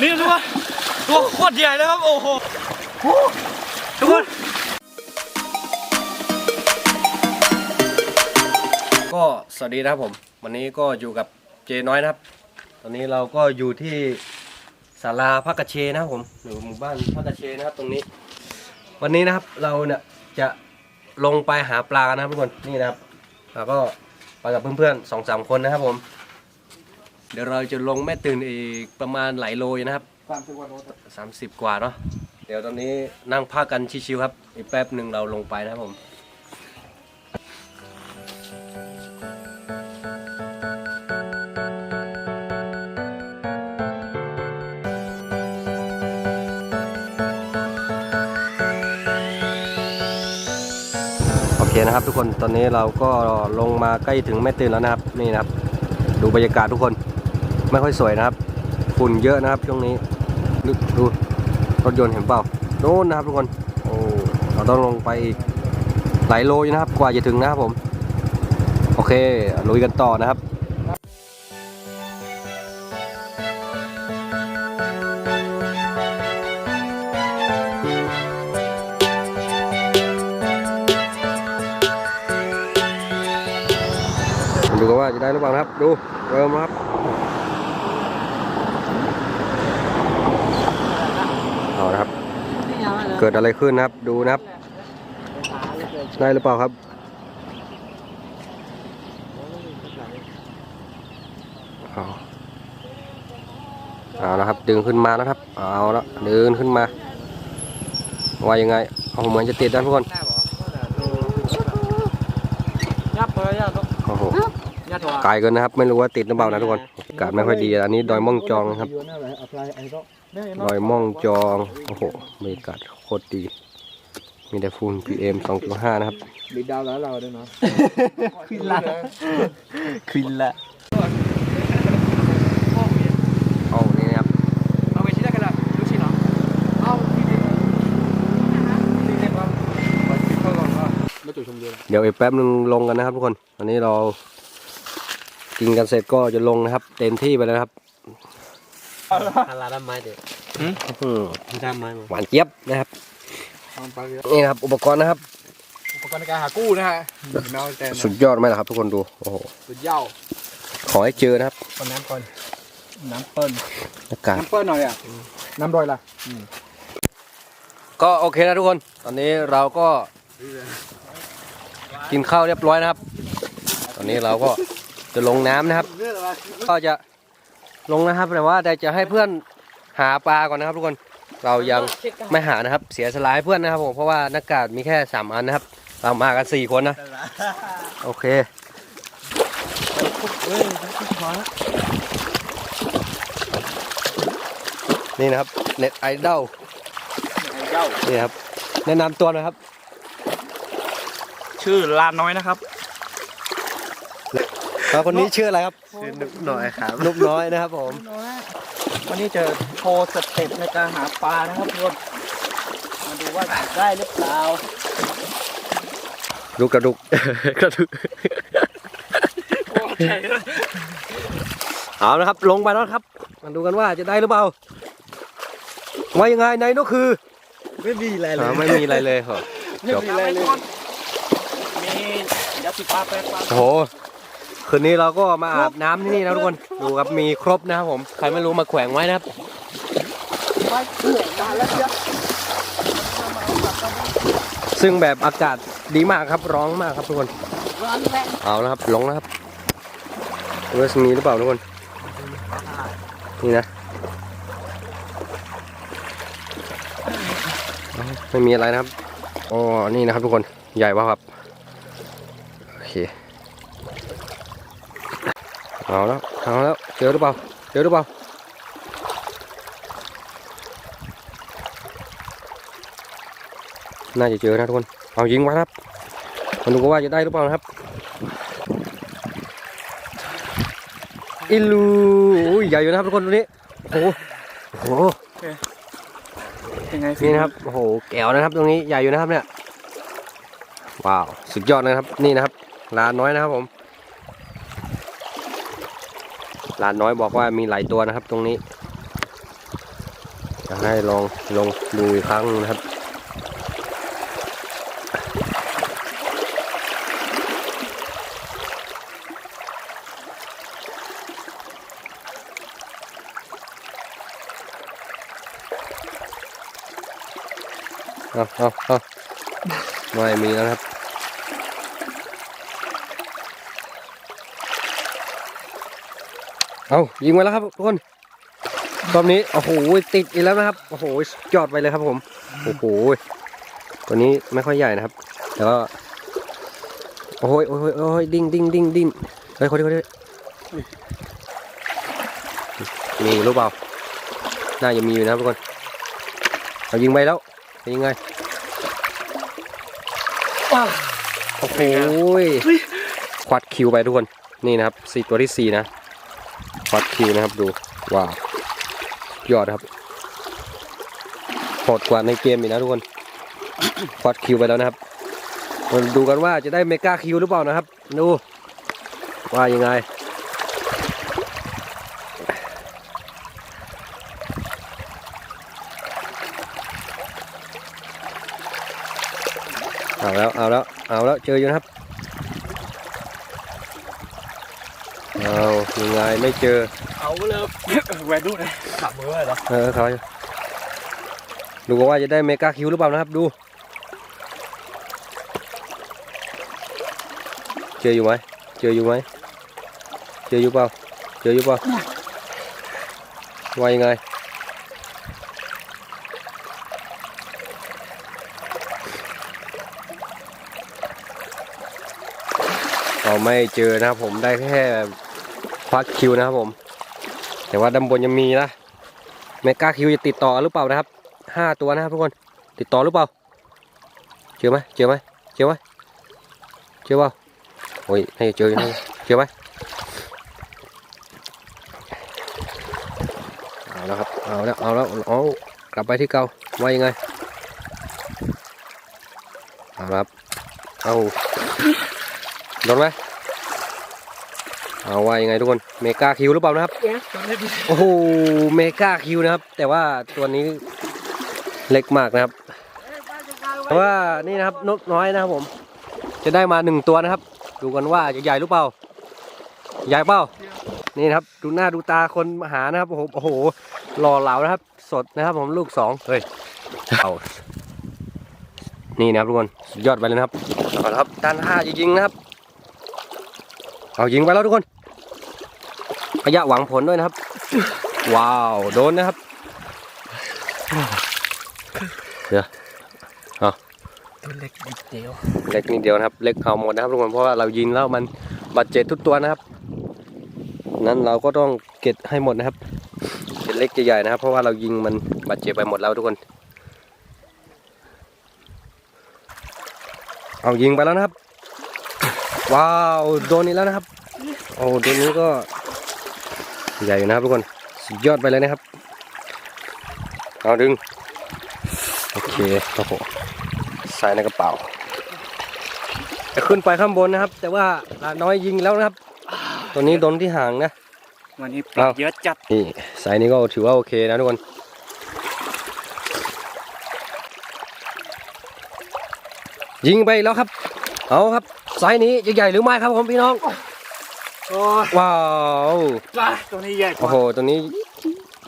นี่ทุกคนตัวโคตรใหญ่เลยครับ โอ้โหทุกคนก็สวัสดีนะครับผม วันนี้ก็อยู่กับเจน้อยนะครับ ตอนนี้เราก็อยู่ที่ศาลาพักกระเชนะครับผมหรือหมู่บ้านพักกระเชนะครับตรงนี้ วันนี้นะครับเราเนี่ยจะลงไปหาปลานะครับทุกคนนี่นะครับแล้วก็ไปกับเพื่อนๆสองสามคนนะครับผม เดี๋ยวเราจะลงแม่ตื่นอีกประมาณหลายโลอยู่นะครับสามสิบวันโลสามสิบกว่าเนาะเดี๋ยวตอนนี้นั่งพักกันชิวๆครับ อีกแป๊บหนึ่งเราลงไปนะครับผมโอเคนะครับทุกคนตอนนี้เราก็ลงมาใกล้ถึงแม่ตื่นแล้วนะครับนี่นะครับ ดูบรรยากาศทุกคน ไม่ค่อยสวยนะครับ ฝุ่นเยอะนะครับช่วงนี้ดูดูรถยนต์เห็นเปล่าโน่นนะครับทุกคนโอ้เราต้องลงไปอีกหลายโลอยู่นะครับ กว่าจะถึงนะครับผม โอเคลุยกันต่อนะครับดูกันว่าจะได้หรือเปล่านะครับ ดูเริ่มครับเอานะครับ เกิดอะไรขึ้นนะครับดูนะครับ ได้หรือเปล่าครับ เอาเอาละครับ ดึงขึ้นมาแล้วครับ เอาละดึงขึ้นมา ว่ายังไงเอาเหมือนจะติดนะทุกคนยับเลยยับโอ้โหยับตัวไกลเกินนะครับ ไม่รู้ว่าติดหรือเปล่านะทุกคนอากาศไม่ค่อยดี อันนี้ดอยม่องจองนะครับดอยม่องจอง โอ้โหบรรยากาศโค ตรดี มีแต่ฝุ่น PM 2.5 นะครับ บิดดาวแล้วเราด้วยเนาะ ขึ้นละขึ้นละเอานี่นะครับ เอาไปชี้ได้กันละดูชี้เนาะเอาที่ดินที่ดินครับมาคิดเข้าก่อนว่ามาจุดชมวิวเดี๋ยวอีกแป๊บนึงลงกันนะครับทุกคนอันนี้เรา กินกันเสร็จก็จะลงนะครับ เต็มที่ไปแล้วนะครับฮาราดามไม้เด็ดอื้อดามไม้มาหวานเจี๊ยบนะครับทำไปเยอะ นี่นะครับอุปกรณ์นะครับ อุปกรณ์ในการหากู้นะฮะแมวแต่สุดยอดไหมล่ะครับ ทุกคนดูโอ้โหสุดเย้าขอให้เจอนะครับคนน้ำก่อนน้ำเปิ้ลอากาศน้ำเปิ้ลหน่อยอะน้ำดอยล่ะก็โอเคนะทุกคน ตอนนี้เราก็กินข้าวเรียบร้อยนะครับ ตอนนี้เราก็จะลงน้ำนะครับ ก็จะลงนะครับแต่ว่าแต่จะให้เพื่อนหาปลาก่อนนะครับทุกคน เรายังไม่หานะครับ เสียสละให้เพื่อนนะครับผมเพราะว่าหน้ากากมีแค่สามอันนะครับ เรามากันสี่คนนะ โอเคนี่นะครับเน็ตไอดอลเย้านี่ครับ แนะนำตัวหนะครับ ชื่อลานน้อยนะครับแล้วคนนี้ชื่ออะไรครับชื่อนุกหน่อยครับนุกน้อยนะครับผม วันนี้จะโชว์สเต็ปในการหาปลานะครับทุกคนมาดูว่าจะได้หรือเปล่าลูกกระดุก กระดุกเอาละครับ ลงไปแล้วครับมาดูกันว่าจะได้หรือเปล่าว่ายังไงในนก็คือ ไม่มีอะไรเลอ่ายไม่มีอะไรเลยเหรอจบมีอะไรเลยมียาสีฟ้าแปรงฟันโอ้โห คืนนี้เราก็มาอาบน้ำที่นี่นะทุกคน ดูครับมีครบนะครับผม ใครไม่รู้มาแขวงไว้นะครับ ไม่เผื่อมาแล้วเชียวซึ่งแบบอากาศดีมากครับ ร้อนมากครับทุกคน ร้อนแรงเอาแล้วครับลงแล้วครับดูว่าจะมีหรือเปล่าทุกคน นี่นะเอาไม่มีอะไรนะครับ อ๋อ นี่นะครับทุกคน ใหญ่ป่ะครับ โอเค เอาแล้วเอาแล้วเจอหรือเปล่าเจอหรือเปล่าน่าจะเจอนะทุกคนเอายิงมาครับมาดูกันว่าจะได้หรือเปล่านะครับอิลูอุ้ยใหญ่อยู่นะครับทุกคนตัวนี้โอ้โหโอ้โหยังไงนี่นะครับโอ้โหแก้วนะครับ ตรงนี้ใหญ่อยู่นะครับเนี่ยว้าวสุดยอดนะครับนี่นะครับลาน้อยนะครับผม หลานน้อยบอกว่ามีหลายตัวนะครับตรงนี้จะให้ลองลองดูอีกครั้งนะครับเอาเอาเอาไม่มีแล้วครับ เอายิงมาแล้วครับทุกคนรอบนี้โอ้โหติดอีกแล้วนะครับโอ้โหยอดไปเลยครับผมโอ้โหตัวนี้ไม่ค่อยใหญ่นะครับแต่ว่าโอ้ยโอ้ยโอ้ยดิ้งดิ้งดิ้งดิ้งเฮ้ยคนนี้คนนี้มีรู้เปล่าน่าจะมีอยู่นะครับทุกคนเอายิงไปแล้วเป็นยังไงโอ้โหควัดคิวไปทุกคนนี่นะครับสี่ตัวที่สี่นะค วัดคิวนะครับดูว้าวยอดครับโหดกว่าในเกมอีกนะทุกคนควัดคิวไปแล้วนะครับมาดูกันว่าจะได้เมกาคิวหรือเปล่านะครับ ดูว่ายังไง เอาแล้ว เอาแล้ว เอาแล้ว เจออยู่นะครับ เอา ยังไงไม่เจอ เอาเลยแหวนดูนะขับมือเลยเหรอ เออเขาดูว่าจะได้เมกาคิวหรือเปล่านะครับ ดู เจออยู่ไหม เจออยู่ไหม เจออยู่เปล่า เจออยู่เปล่าว่ายังไงเราไม่เจอนะครับผมได้แค่ พักคิวนะครับผม แต่ว่าด้านบนยังมีนะเมกาคิวจะติดต่อหรือเปล่านะครับห้าตัวนะครับทุกคนติดต่อหรือเปล่าเจอไหมเจอไหมเจอไหมเจอเปล่าโอ้ยให้เจออยู่นะเจอไหมเอาแล้วครับเอาแล้วเอาแล้วเอากลับไปที่เก่าว่ายังไงเอาครับเอาโดนไหม เอาว่ายังไงทุกคนเมกาคิวหรือเปล่านะครับตอนนี้พี่โอ้โหเมกาคิวนะครับ แต่ว่าตัวนี้เล็กมากนะครับเพราะว่านี่นะครับนกน้อยนะครับผม จะได้มาหนึ่งตัวนะครับ ดูกันว่าจะใหญ่หรือเปล่า ใหญ่เปล่านี่นะครับ ดูหน้าดูตาคนมาหานะครับโอ้โหโอ้โหหล่อเหลานะครับ สดนะครับ ผมลูกสองเฮ้ยเอานี่นะครับทุกคนสุดยอดไปเลยนะครับเอาละครับด้านห้าจะยิงนะครับเอายิงไปแล้วทุกคน ระยะหวังผลด้วยนะครับ ว้าว โดนนะครับตัวเล็กนิดเดียว เล็กนิดเดียวนะครับ เล็กเอาหมดนะครับทุกคนเพราะว่าเรายิงแล้วมันบาดเจ็บทุกตัวนะครับ นั้นเราก็ต้องเก็บให้หมดนะครับจะเล็กจะใหญ่นะครับ เพราะว่าเรายิงมันบาดเจ็บไปหมดแล้วทุกคน เอายิงไปแล้วนะครับ ว้าว โดนอีกแล้วนะครับ โอ้ตัวนี้ก็ ใหญ่อยู่นะครับทุกคนสุดยอดไปเลยนะครับ เอาดึง โอเคโอ้โหใส่ในกระเป๋าจะขึ้นไปข้างบนนะครับ แต่ว่าลาน้อยยิงแล้วนะครับ ตัวนี้โดนที่หางนะ วันนี้ปเอาลาเยอะจัด นี่สายนี้ก็ถือว่าโอเคนะทุกคนยิงไปแล้วครับ เอาครับสายนี้จะใหญ่หรือไม่ครับผมพี่น้อง โอ้ยว้าวปลาตัวนี้ใหญ่กโอ้ว่าโหตัวนี้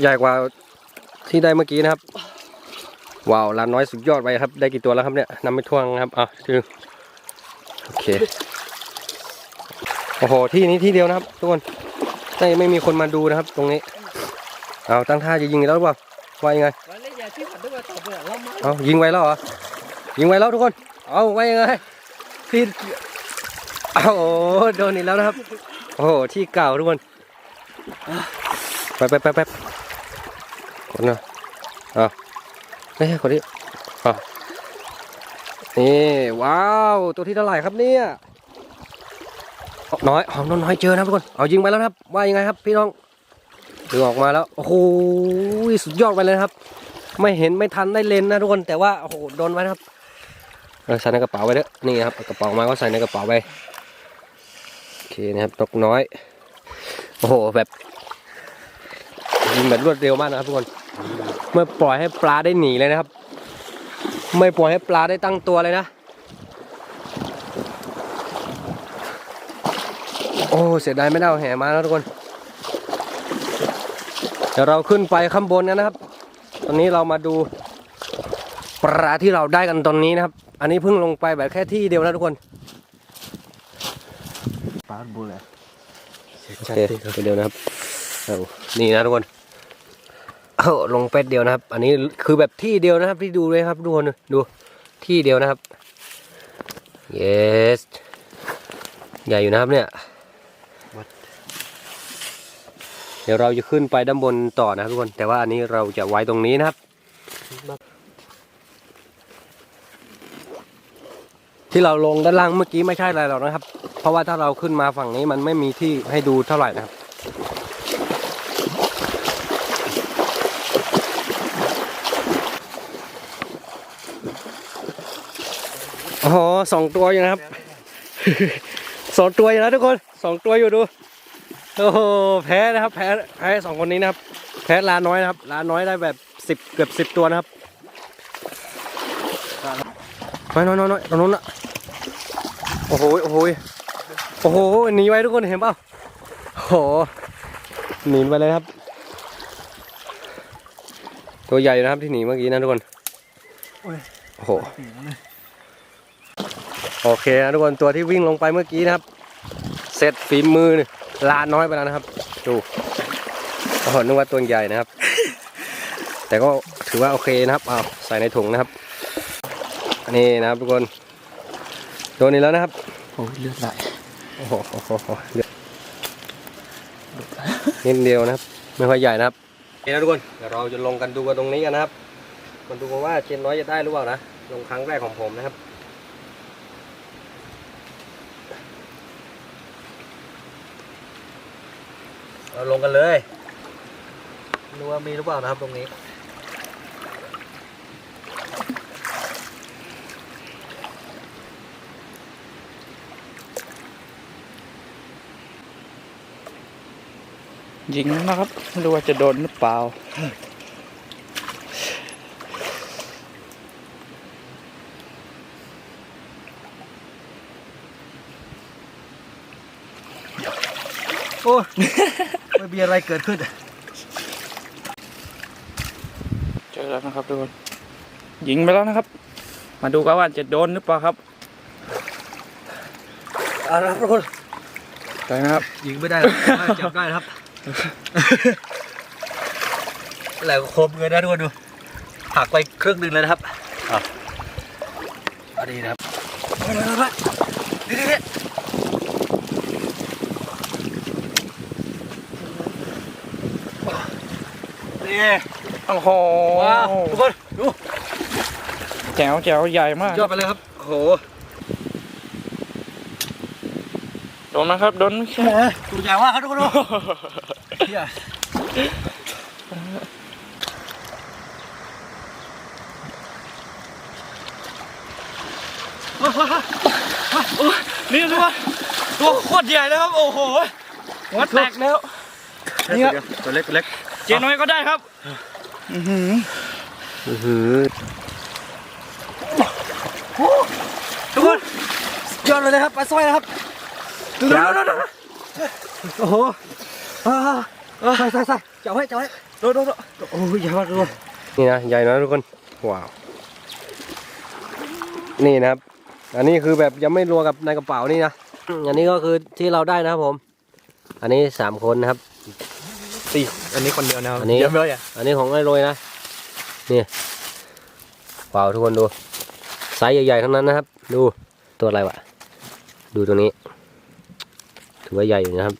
ใหญ่กว่าที่ได้เมื่อกี้นะครับ ว้าวลานน้อยสุดยอดไปครับ ได้กี่ตัวแล้วครับเนี่ยนำไปท่วงครับอะคือโอเคโอ้โหที่นี้ที่เดียวนะครับทุกคนไม่ไม่มีคนมาดูนะครับ ตรงนี้เอาตั้งท่าจะยิงอีกแล้วหรือเปล่าว่ายังไง วันนี้อย่าที่ผัดด้วยต่อเบื่อเรามาเอายิงไว้แล้วเหรอ ยิงไว้แล้วทุกคน เอาไว้ยังไงพี่เอาโอ้โหโดนอีกแล้วนะครับ โอ้โหที่เก่าทุกคนไปไปไปไปคนนะเอาไม่ใช่คนนี้เอนี่ว้าวตัวที่เท่าไหร่ครับเนี่ยเอาน้อยเอาน้อยน้อยเจอนะครับทุกคนเอายิงไปแล้วนะครับ ว่ายังไงครับ พี่น้องดึงออกมาแล้วโอ้โหสุดยอดไปเลยครับ ไม่เห็นไม่ทันได้เลนนะทุกคนแต่ว่าโอ้โหโดนไว้นะครับใส่ในกระเป๋าไปเด้อนี่ครับกระเป๋ามาก็ใส่ในกระเป๋าไป นะครับนกน้อย โอ้โหแบบยิงแบบรวดเร็วมากนะครับทุกคนไม่ปล่อยให้ปลาได้หนีเลยนะครับ ไม่ปล่อยให้ปลาได้ตั้งตัวเลยนะ โอ้เสียดายไม่ได้เอาแห่มาแล้วทุกคน เดี๋ยวเราขึ้นไปข้างบนกันนะครับ ตอนนี้เรามาดูปลาที่เราได้กันตอนนี้นะครับ อันนี้เพิ่งลงไปแบบแค่ที่เดียวนะทุกคน ปลาบุเลยโอเคเดียวนะครับเอานี่นะทุกคนเอาลงเป็ดเดียวนะครับ อันนี้คือแบบที่เดียวนะครับที่ดูเลยครับทุกคนดูที่เดียวนะครับ yes ใหญ่อยู่นะครับเนี่ยเดี๋ยวเราจะขึ้นไปด้านบนต่อนะครับทุกคน แต่ว่าอันนี้เราจะไว้ตรงนี้นะครับ ที่เราลงด้านล่างเมื่อกี้ไม่ใช่อะไรหรอกนะครับ เพราะว่าถ้าเราขึ้นมาฝั่งนี้มันไม่มีที่ให้ดูเท่าไหร่นะครับ โอ้โหสองตัวอยู่นะครับสองตัวอยู่นะทุกคนสองตัวอยู่ดูโอ้โหแพ้นะครับ แพ้แพ้สองคนนี้นะครับ แพ้ลาน้อยนะครับลาน้อยได้แบบสิบเกือบสิบตัวนะครับไปน้อยน้อยน้อยตรงนู้นอะโอ้โหโอ้โห โอ้โหหนีไว้ทุกคนเห็นเปล่าโอ้โหหนีไปเลยครับ ตัวใหญ่นะครับที่หนีเมื่อกี้นะทุกคนโอ้โหโอเคนะทุกคนตัวที่วิ่งลงไปเมื่อกี้นะครับ เสร็จฝีมือลาน้อยไปแล้วนะครับ ดูโอ้โหนึกว่าตัวใหญ่นะครับ แต่ก็ถือว่าโอเคนะครับอ้าวใส่ในถุงนะครับนี่นะครับทุกคนตัวนี้แล้วนะครับโอ้ยเลือดไหล โอ้โหนิดเดียวนะครับ ไม่ค่อยใหญ่นะครับโอเคนะทุกคนเดี๋ยวเราจะลงกันดูกันตรงนี้กันนะครับมาดูกันว่าเจนน้อยจะได้หรือเปล่านะลงครั้งแรกของผมนะครับเราลงกันเลยดูว่ามีหรือเปล่านะครับตรงนี้ ยิงนะครับไม่รู้ว่าจะโดนหรือเปล่า โอ้ยไม่มีอะไรเกิดขึ้น เจอแล้วนะครับทุกคนยิงไปแล้วนะครับ มาดูกันว่าจะโดนหรือเปล่าครับเอาละครับทุกคนไปนะครับ ยิงไม่ได้หรอกแต่ว่าจับได้นะครับ แหลกคมเลยนะทุกคนดูหักไปครึ่งหนึ่งเลยนะครับอะอันนี้นะครับไปไปไปไปนี่นี่นี่โอ้โหว้าวทุกคนดูแจ๋วแจ๋วใหญ่มาก ยอดไปเลยครับโอ้โห โดนนะครับโดนไม่ใช่ตัวใหญ่มากครับทุกคนดูเฮียนี่ทุกคนตัวโคตรใหญ่เลยครับ โอ้โหหัวแตกแล้วนี่ครับตัวเล็กตัวเล็กเจน้อยก็ได้ครับ อือหืออือหือทุกคนยอดเลยนะครับปลาสร้อยนะครับ ดูดูดูดูโอ้โหอ่าอ่าใส่ใส่ใส่จับไว้จับไว้ดูดูดูโอ้ยใหญ่มากทุกคนนี่นะใหญ่นะทุกคนว้าวนี่นะครับ อันนี้คือแบบยังไม่รวมกับในกระเป๋านี่นะอันนี้ก็คือที่เราได้นะครับผม อันนี้สามคนนะครับสี่อันนี้คนเดียวนะครับอันนี้เยอะเลยอะอันนี้ของไอ้โรยนะนี่เปล่าทุกคนดูไซส์ใหญ่ๆทั้งนั้นนะครับ ดูตัวอะไรวะดูตัวนี้ ถือว่าใหญ่อยู่นะครับ